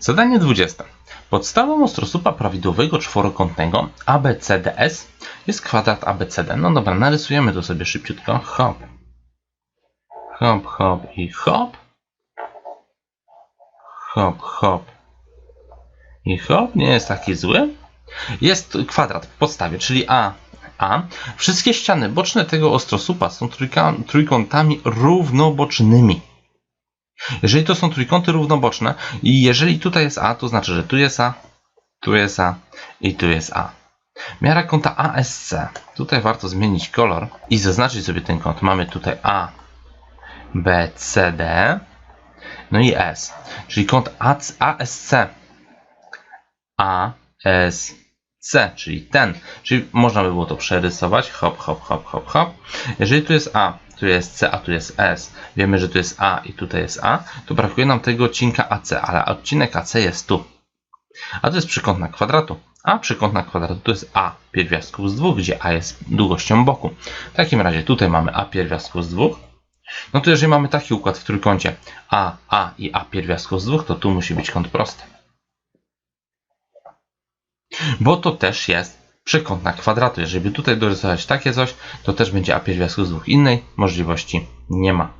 Zadanie 20. Podstawą ostrosupa prawidłowego czworokątnego ABCDS jest kwadrat ABCD. No dobra, narysujemy to sobie szybciutko. Hop. Hop, hop i hop. Hop, hop. I hop. Nie jest taki zły. Jest kwadrat w podstawie, czyli A. A. Wszystkie ściany boczne tego ostrosupa są trójkątami równobocznymi. Jeżeli to są trójkąty równoboczne i jeżeli tutaj jest A, to znaczy, że tu jest A, tu jest A i tu jest A. Miara kąta ASC. Tutaj warto zmienić kolor i zaznaczyć sobie ten kąt. Mamy tutaj A, B, C, D, no i S. Czyli kąt AC ASC. ASC, czyli ten. Czyli można by było to przerysować. Hop, hop, hop, hop, hop. Jeżeli tu jest A, tu jest C, a tu jest S, wiemy, że tu jest A i tutaj jest A, to brakuje nam tego odcinka AC, ale odcinek AC jest tu. A to jest przykątna kwadratu. A przykątna kwadratu to jest A pierwiastków z dwóch, gdzie A jest długością boku. W takim razie tutaj mamy A pierwiastków z dwóch. No to jeżeli mamy taki układ w trójkącie A, A i A pierwiastków z dwóch, to tu musi być kąt prosty. Bo to też jest przekątna kwadratu. Jeżeli by tutaj dorysować takie coś, to też będzie A pierwiastków z dwóch. Innej możliwości nie ma.